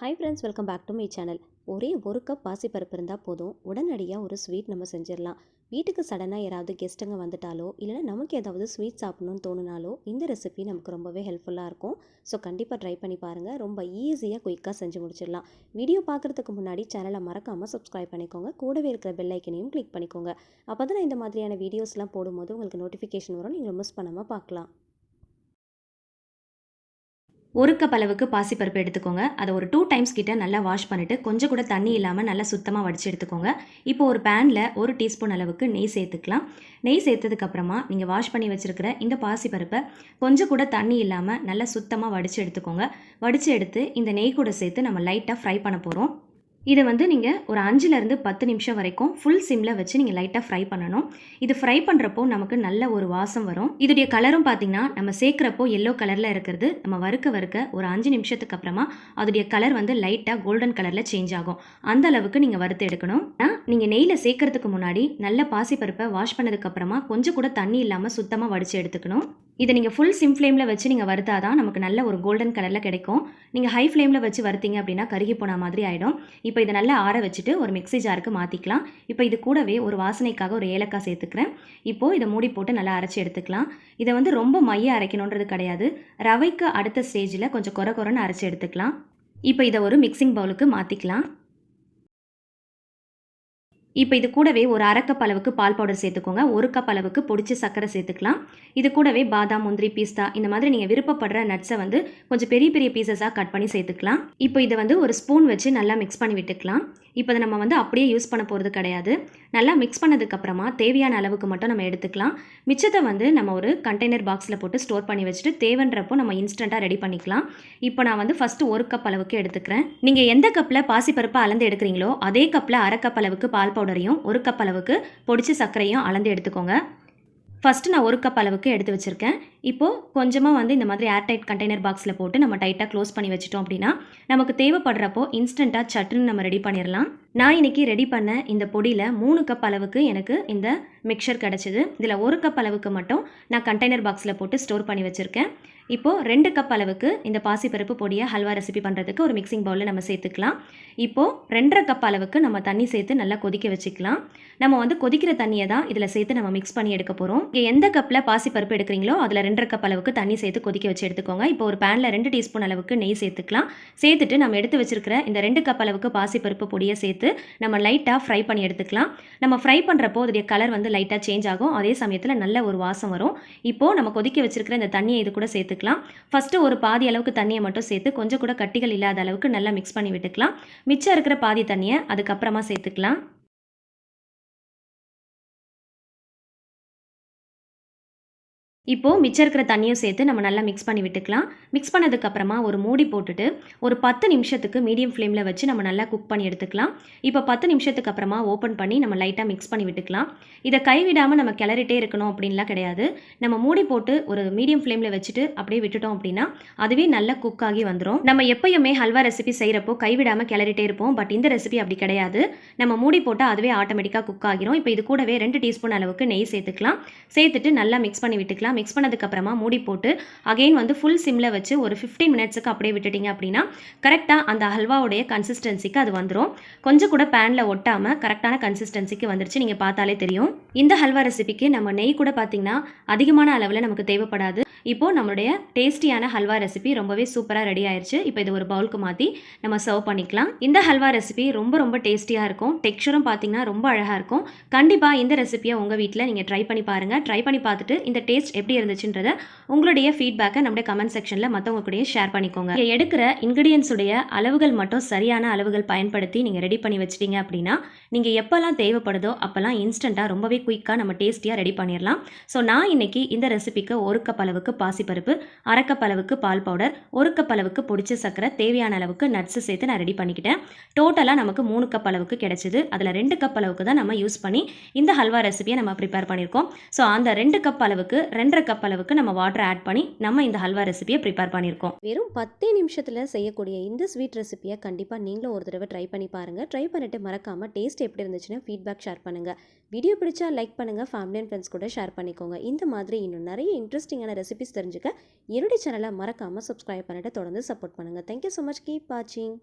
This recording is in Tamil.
Hi friends welcome back to my channel ஒரே ஒரு கப் பாசிப்பருப்பு இருந்தால் போதும். உடனடியாக ஒரு ஸ்வீட் நம்ம செஞ்சிடலாம். வீட்டுக்கு சடனாக யாராவது கெஸ்ட்டுங்க வந்துட்டாலோ இல்லைனா நமக்கு ஏதாவது ஸ்வீட் சாப்பிட்ணுன்னு தோணுனாலோ இந்த ரெசிபி நமக்கு ரொம்பவே ஹெல்ப்ஃபுல்லாக இருக்கும். ஸோ கண்டிப்பாக ட்ரை பண்ணி பாருங்கள் ரொம்ப ஈஸியாக குயிக்காக செஞ்சு முடிச்சிடலாம். வீடியோ பார்க்குறதுக்கு முன்னாடி சேனலை மறக்காமல் சப்ஸ்கிரைப் பண்ணிக்கோங்க. கூடவே இருக்கிற பெல் ஐக்கனையும் கிளிக் பண்ணிக்கோங்க. அப்போ தான் இந்த மாதிரியான வீடியோஸ்லாம் போடும்போது உங்களுக்கு நோட்டிஃபிகேஷன் வரும். நீங்கள் மிஸ் பண்ணாமல் பார்க்கலாம். ஒரு கப் அளவுக்கு பாசிப்பருப்பு எடுத்துக்கோங்க. அதை ஒரு டூ டைம்ஸ் கிட்ட நல்லா வாஷ் பண்ணிவிட்டு கொஞ்சம் கூட தண்ணி இல்லாமல் நல்லா சுத்தமாக வடித்து எடுத்துக்கோங்க. இப்போ ஒரு பேனில் ஒரு டீஸ்பூன் அளவுக்கு நெய் சேர்த்துக்கலாம். நெய் சேர்த்ததுக்கப்புறமா நீங்கள் வாஷ் பண்ணி வச்சுருக்கிற இந்த பாசிப்பருப்பை கொஞ்சம் கூட தண்ணி இல்லாமல் நல்லா சுத்தமாக வடித்து எடுத்துக்கோங்க. வடித்து எடுத்து இந்த நெய் கூட சேர்த்து நம்ம லைட்டாக ஃப்ரை பண்ண போகிறோம் இதை வந்து நீங்கள் ஒரு அஞ்சுலேருந்து பத்து நிமிஷம் வரைக்கும் ஃபுல் சிம்மில் வச்சு நீங்கள் லைட்டாக ஃப்ரை பண்ணணும். இது ஃப்ரை பண்ணுறப்போ நமக்கு நல்ல ஒரு வாசம் வரும். இதோடைய கலரும் பார்த்தீங்கன்னா நம்ம சேர்க்குறப்போ எல்லோ கலரில் இருக்கிறது நம்ம வறுக்க வறுக்க ஒரு அஞ்சு நிமிஷத்துக்கு அப்புறமா அதோடைய கலர் வந்து லைட்டாக கோல்டன் கலரில் சேஞ்ச் ஆகும். அந்த அளவுக்கு நீங்கள் வறுத்து எடுக்கணும். நீங்கள் நெய்யில் சேர்க்கறதுக்கு முன்னாடி நல்ல பாசிப்பருப்பை வாஷ் பண்ணதுக்கப்புறமா கொஞ்சம் கூட தண்ணி இல்லாமல் சுத்தமாக வடித்து எடுத்துக்கணும். இதை நீங்கள் ஃபுல் சிம் ஃப்ளேமில் வச்சு நீங்கள் வறுத்தா தான் நமக்கு நல்ல ஒரு கோல்டன் கலரில் கிடைக்கும். நீங்கள் ஹை ஃப்ளேமில் வச்சு வறுத்தீங்க அப்படின்னா கருகி போன மாதிரி ஆகிடும் இப்போ இதை நல்லா ஆற வச்சுட்டு ஒரு மிக்ஸி ஜாருக்கு மாற்றிக்கலாம் இப்போ இது கூடவே ஒரு வாசனைக்காக ஒரு ஏலக்காய் சேர்த்துக்கிறேன். இப்போது இதை மூடி போட்டு நல்லா அரைச்சி எடுத்துக்கலாம். இதை வந்து ரொம்ப மைய அரைக்கணுன்றது கிடையாது. ரவைக்கு அடுத்த ஸ்டேஜில் கொஞ்சம் குறை குறைன்னு அரைச்சி எடுத்துக்கலாம். இப்போ இதை ஒரு மிக்சிங் பவுலுக்கு மாற்றிக்கலாம் இப்போ இது கூடவே ஒரு அரை கப் அளவுக்கு பால் பவுடர் சேர்த்துக்கோங்க. ஒரு கப் அளவுக்கு பொடிச்ச சர்க்கரை சேர்த்துக்கலாம். இது கூடவே பாதாம் முந்திரி பீஸ்தா இந்த மாதிரி நீங்கள் விருப்பப்படுற நட்ஸை வந்து கொஞ்சம் பெரிய பெரிய பீசஸாக கட் பண்ணி சேர்த்துக்கலாம். இப்போ இதை வந்து ஒரு ஸ்பூன் வச்சு நல்லா மிக்ஸ் பண்ணி விட்டுக்கலாம். இப்போ அதை நம்ம வந்து அப்படியே யூஸ் பண்ண போகிறது கிடையாது. நல்லா மிக்ஸ் பண்ணதுக்கப்புறமா தேவையான அளவுக்கு மட்டும் நம்ம எடுத்துக்கலாம். மிச்சத்தை வந்து நம்ம ஒரு கண்டெய்னர் பாக்ஸில் போட்டு ஸ்டோர் பண்ணி வச்சுட்டு தேவைன்றப்போ நம்ம இன்ஸ்டண்ட்டாக ரெடி பண்ணிக்கலாம். இப்போ நான் வந்து ஃபஸ்ட்டு ஒரு கப் அளவுக்கு எடுத்துக்கிறேன். நீங்கள் எந்த கப்பில் பாசிப்பருப்பை அளந்து எடுக்கிறீங்களோ அதே கப்பில் அரை கப் அளவுக்கு பால் பவுடரையும் ஒரு கப் அளவுக்கு பொடிச்சு சர்க்கரையும் அளந்து எடுத்துக்கோங்க. ஃபஸ்ட்டு நான் ஒரு கப் அளவுக்கு எடுத்து வச்சுருக்கேன். இப்போது கொஞ்சமாக வந்து இந்த மாதிரி ஏர்டைட் கண்டெய்னர் பாக்ஸில் போட்டு நம்ம டைட்டாக க்ளோஸ் பண்ணி வச்சிட்டோம் அப்படின்னா நமக்கு தேவைப்படுறப்போ இன்ஸ்டண்ட்டாக சட்டுன்னு நம்ம ரெடி பண்ணிடலாம் நான் இன்றைக்கி ரெடி பண்ண இந்த பொடியில் மூணு கப் அளவுக்கு எனக்கு இந்த மிக்சர் கிடச்சிது. இதில் ஒரு கப் அளவுக்கு மட்டும் நான் கண்டெய்னர் பாக்ஸில் போட்டு ஸ்டோர் பண்ணி வச்சுருக்கேன். இப்போது ரெண்டு கப் அளவுக்கு இந்த பாசிப்பருப்பு பொடியை ஹல்வா ரெசிபி பண்ணுறதுக்கு ஒரு மிக்சிங் பவுலில் நம்ம சேர்த்துக்கலாம். இப்போது ரெண்டரை கப் அளவுக்கு நம்ம தண்ணி சேர்த்து நல்லா கொதிக்க வச்சுக்கலாம். நம்ம வந்து கொதிக்கிற தண்ணியை தான் இதில் சேர்த்து நம்ம மிக்ஸ் பண்ணி எடுக்க போகிறோம் இங்கே எந்த கப்பில் பாசிப்பருப்பு எடுக்கிறீங்களோ அதில் ரெண்டரை கப் அளவுக்கு தண்ணி சேர்த்து கொதிக்க வச்சு எடுத்துக்கோங்க. இப்போ ஒரு பேனில் ரெண்டு டீஸ்பூன் அளவுக்கு நெய் சேர்த்துக்கலாம். சேர்த்துட்டு நம்ம எடுத்து வச்சிருக்கிற இந்த ரெண்டு கப் அளவுக்கு பாசிப்பருப்பு பொடியை சேர்த்து நம்ம லைட்டாக ஃப்ரை பண்ணி எடுத்துக்கலாம். நம்ம ஃப்ரை பண்ணுறப்போ அதோடைய கலர் வந்து லைட்டாக சேஞ்ச் ஆகும். அதே சமயத்தில் நல்ல ஒரு வாசம் வரும். இப்போது நம்ம கொதிக்க வச்சிருக்கிற இந்த தண்ணியை இது கூட சேர்த்துக்கலாம். ஃபஸ்ட்டு ஒரு பாதி அளவுக்கு தண்ணியை மட்டும் சேர்த்து கொஞ்சம் கூட கட்டிகள் இல்லாத அளவுக்கு நல்லா மிக்ஸ் பண்ணி விட்டுக்கலாம். மிச்சம் இருக்கிற பாதி தண்ணியை அதுக்கப்புறமா சேர்த்துக்கலாம். இப்போது மிச்சம் இருக்கிற தண்ணியும் சேர்த்து நம்ம நல்லா மிக்ஸ் பண்ணி விட்டுக்கலாம். மிக்ஸ் பண்ணதுக்கப்புறமா ஒரு மூடி போட்டுட்டு ஒரு பத்து நிமிஷத்துக்கு மீடியம் ஃப்ளேமில் வச்சு நம்ம நல்லா குக் பண்ணி எடுத்துக்கலாம். இப்போ பத்து நிமிஷத்துக்கு அப்புறமா ஓப்பன் பண்ணி நம்ம லைட்டாக மிக்ஸ் பண்ணி விட்டுக்கலாம். இதை கைவிடாமல் நம்ம கிளறிட்டே இருக்கணும் அப்படின்லாம் கிடையாது. நம்ம மூடி போட்டு ஒரு மீடியம் ஃப்ளேமில் வச்சுட்டு அப்படியே விட்டுட்டோம் அப்படின்னா அதுவே நல்லா குக் ஆகி வந்துடும் நம்ம எப்பயுமே ஹல்வா ரெசிபி செய்கிறப்போ கைவிடாமல் கிளறிட்டே இருப்போம். பட் இந்த ரெசிபி அப்படி கிடையாது. நம்ம மூடி போட்டால் அதுவே ஆட்டோமேட்டிக்காக குக் ஆகிரும். இப்போ இது கூடவே ரெண்டு டீஸ்பூன் அளவுக்கு நெய் சேர்த்துக்கலாம். சேர்த்துட்டு நல்லா மிக்ஸ் பண்ணி விட்டுக்கலாம். மிக்ஸ் பண்ணதுக்கப்புறமா மூடி போட்டு அகெயின் வந்து ஃபுல் சிம்மில் வச்சு ஒரு ஃபிஃப்டீன் மினிட்ஸுக்கு அப்படியே விட்டுட்டிங்க அப்படின்னா கரெக்டாக அந்த ஹல்வாவுடைய கன்சிஸ்டன்சிக்கு அது வந்துடும் கொஞ்சம் கூட பேனில் ஒட்டாமல் கரெக்டான கன்சிஸ்டன்சிக்கு வந்துருச்சு. நீங்கள் பார்த்தாலே தெரியும். இந்த ஹல்வா ரெசிபிக்கு நம்ம நெய் கூட பார்த்திங்கன்னா அதிகமான அளவில் நமக்கு தேவைப்படாது. இப்போது நம்மளுடைய டேஸ்டியான ஹல்வா ரெசிபி ரொம்பவே சூப்பராக ரெடி ஆயிடுச்சு இப்போ இது ஒரு பவுலுக்கு மாற்றி நம்ம சர்வ் பண்ணிக்கலாம். இந்த ஹல்வா ரெசிபி ரொம்ப ரொம்ப டேஸ்டியாக இருக்கும். டெக்ஸ்சரும் பார்த்தீங்கன்னா ரொம்ப அழகாக இருக்கும். கண்டிப்பாக இந்த ரெசிபியை உங்கள் வீட்டில் நீங்கள் ட்ரை பண்ணி பாருங்கள் ட்ரை பண்ணி பார்த்துட்டு இந்த டேஸ்ட் எப்படி இருந்துச்சுன்றத உங்களுடைய ஃபீட்பேக்கை நம்முடைய கமெண்ட் செக்ஷனில் மற்றவங்க கூட ஷேர் பண்ணிக்கோங்க. இங்கே எடுக்கிற இன்க்ரீடியன்ஸுடைய அளவுகள் மட்டும் சரியான அளவுகள் பயன்படுத்தி நீங்கள் ரெடி பண்ணி வச்சிட்டீங்க அப்படின்னா நீங்கள் எப்போல்லாம் தேவைப்படுதோ அப்போல்லாம் இன்ஸ்டண்ட்டாக ரொம்பவே குயிக்காக நம்ம டேஸ்டியாக ரெடி பண்ணிடலாம் ஸோ நான் இன்றைக்கி இந்த ரெசிபிக்கு ஒரு கப் அளவுக்கு பாசிப்பருப்பு அரை கப் அளவுக்கு பால் பவுடர் ஒரு கப் அளவுக்கு பொடிச்ச சக்கரை தேவையான அளவுக்கு நட்ஸு சேர்த்து நான் ரெடி பண்ணிக்கிட்டேன். டோட்டலாக நமக்கு மூணு கப் அளவுக்கு கிடைச்சிது. அதில் ரெண்டு கப் அளவுக்கு தான் நம்ம யூஸ் பண்ணி இந்த ஹல்வா ரெசிபியை நம்ம ப்ரிப்பேர் பண்ணியிருக்கோம். ஸோ அந்த ரெண்டு கப் அளவுக்கு ரெண்டரை கப் அளவுக்கு நம்ம வாட்டர் ஆட் பண்ணி நம்ம இந்த ஹல்வா ரெசிபியை ப்ரிப்பேர் பண்ணியிருக்கோம். வெறும் பத்தே நிமிஷத்தில் செய்யக்கூடிய இந்த ஸ்வீட் ரெசிபியை கண்டிப்பாக நீங்களும் ஒரு தடவை ட்ரை பண்ணி பாருங்கள் ட்ரை பண்ணிட்டு மறக்காமல் டேஸ்ட் எப்படி இருந்துச்சுன்னு ஃபீட்பேக் ஷேர் பண்ணுங்கள் வீடியோ பிடிச்சா லைக் பண்ணுங்கள் ஃபேமிலி அண்ட் ஃப்ரெண்ட்ஸ் கூட ஷேர் பண்ணிக்கோங்க. இந்த மாதிரி இன்னும் நிறைய இன்ட்ரெஸ்டிங்கான ரெசிபி ரெசிபிஸ் தெரிஞ்சுக்க என்னுடைய சேனலை மறக்காமல் சப்ஸ்கிரைப் பண்ணிட்டு தொடர்ந்து சப்போர்ட் பண்ணுங்கள் தேங்க்யூ ஸோ மச் கீப் வாட்சிங்